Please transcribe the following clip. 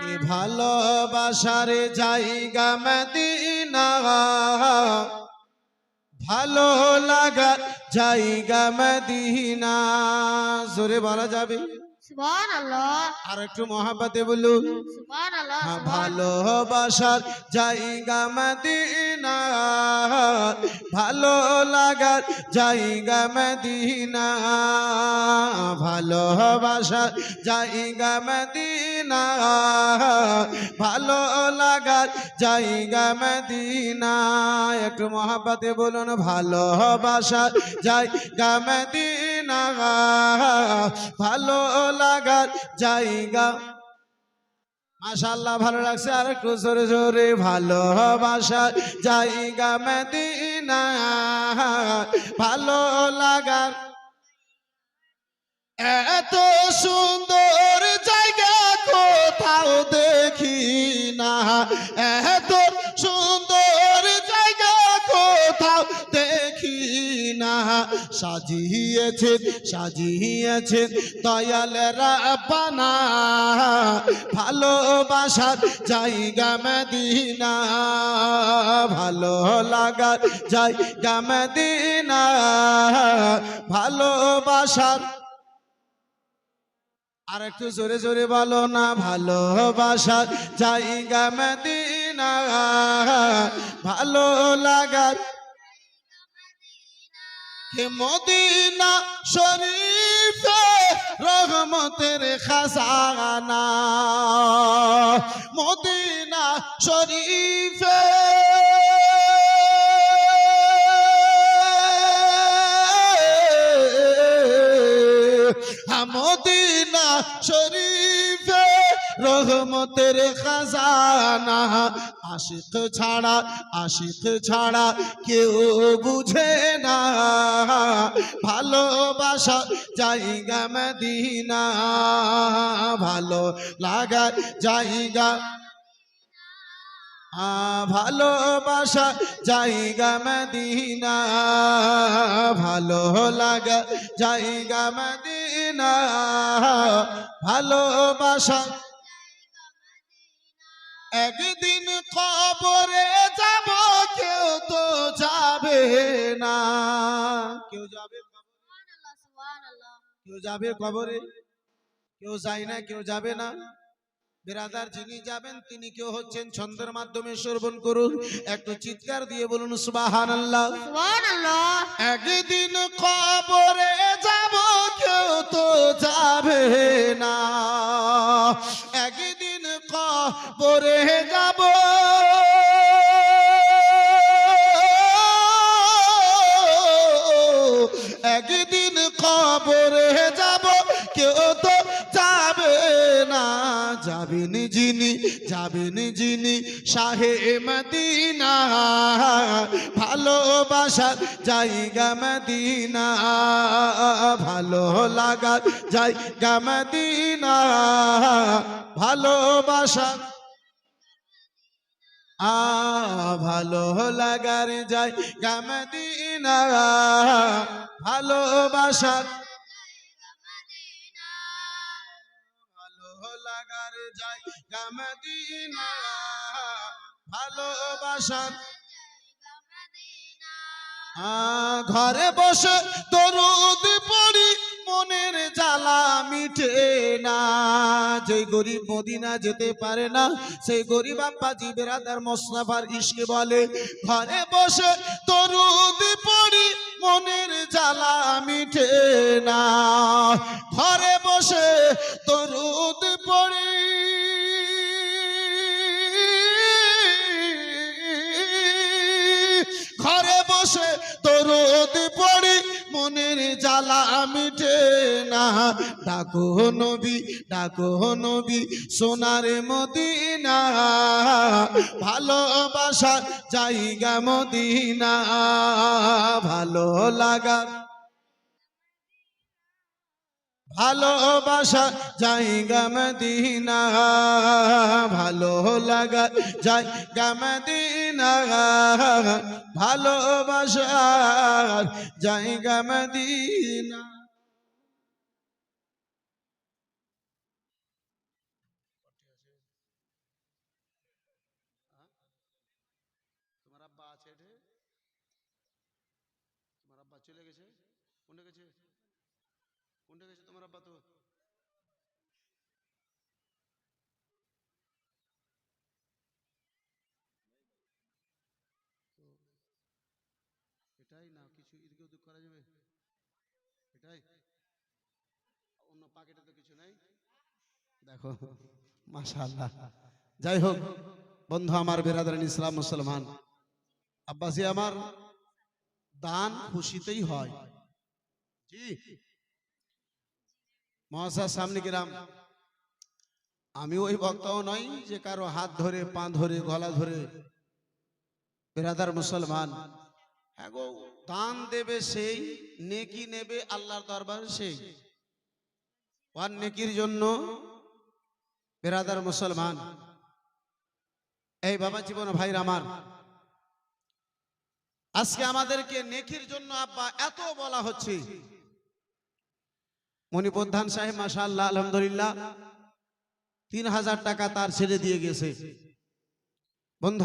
কি ভালোবাসার জায়গা মদিনা? ভালো লাগা জায়গা মদিনা। জোরে বলা যাবে? আর একটু বলুন। সুবহানাল্লাহ হ্যাঁ, ভালোবাসার জায়গা মদিনা ভালো লাগার জায়গা মদিনা ভালোবাসার জায়গা মদিনা ভালো লাগার জায়গা মদিনা একটু মহাব্বতে বলুন ভালোবাসার জায়গা মদিনা ভালো লাগার জায়গা। মাশাল্লাহ ভালো লাগছে। আর একটু জোরে জোরে ভালোবাসা জায়গা মদিনা। ভালো লাগার এত সুন্দর জায়গা কোথাও দেখি না। সাজিয়েছেন সাজিয়েছেন দয়াল রাব্বানা। ভালোবাসার জায়গা মদিনা, ভালো লাগার জায়গা মদিনা। ভালোবাসার আর একটু জোরে জোরে বলো না, ভালোবাসার জায়গা মদিনা, ভালো লাগার মদিনা শরীফে রহমতের খাজানা। মদিনা শরীফে মদিনা শরীফে রহমতের খাজানা। আশিক ছাড়া আশিক ছাড়া কেউ বুঝে না। ভালোবাসা জায়গা মদিনা। ভালো লাগার জায়গা। ভালোবাসা জায়গা মদিনা। ভালো লাগা জায়গা মদিনা। ভালোবাসা একদিন কবরে যাব কেউ তো যাবে না। কেউ যাবে কেউ যাবে কবরে? কেউ যায় না কেউ যাবে না। বেরাদার যিনি যাবেন তিনি কেউ হচ্ছেন ছন্দের মাধ্যমে শ্রবণ করুন। একটু চিৎকার দিয়ে বলুন সুবাহান আল্লাহ একদিন কবরে যাব কেউ তো যাবে না। কবরে যাব। একদিন কবরে যাব। যিনি যাবেন যিনি শাহে মদিনা, ভালোবাসার জায়গা মদিনা, ভালো লাগার জায়গা মদিনা ভালোবাসা আ, ভালো লাগার জায়গা মদিনা, ভালোবাসার মদিনা ভালোবাসার আ, ঘরে বসে দরুদ পড়ি মনের জ্বালা মিটে না। যে গরিব মদিনা যেতে পারে না সেই গরিব আব্বাজি বেরাদার মোসনাফার ইসকে বলে ঘরে বসে দরুদ পড়ি মনের জ্বালা মিটে না। ঘরে বসে দরুদ পড়ি। বসে দরদ পড়ি, মনের জ্বালা মিটে না। ডাকো নবী ডাকো নবী, সোনার মদিনা। ভালোবাসা জায়গা মদিনা। ভালো লাগা ভালোবাসা যাই গামদিনা ভালো লাগা যাই গামদিনা ভালোবাসা যাই গামদিনা তোমার আব্বা আছে তোমার আব্বা চলে গেছে? গেছে? কোনটা গেছে তোমার আব্বা তো? এটাই না, কিছু এদিকে ওদিক করা যাবে? এটাই? অন্য পাকেটে তো কিছু নাই? দেখো, মাশাআল্লাহ। যাই হোক, বন্ধু আমার, বেরাদারান ইসলাম মুসলমান আব্বাসি আমার, দান খুশিতেই হয়। জি। মহাশয়, সামনে গ্রাম আমি ওই বক্তাও নই যে কারও হাত ধরে, পা ধরে, গলা ধরে। বেরাদার মুসলমান। হ্যাঁ দান দেবে সেই, নেকি নেবে আল্লাহর দরবার সেই। ওয়ান নেকির জন্য বেরাদার মুসলমান। এই বাবা জীবন ভাইর আমার, আজকে আমাদেরকে নেকির জন্য আব্বা এত বলা হচ্ছে। মণিপ্রধান সাহেব মাসাল আলহামদুলিল্লাহ তিন হাজার টাকা তার ছেড়ে দিয়ে গেছে। বন্ধু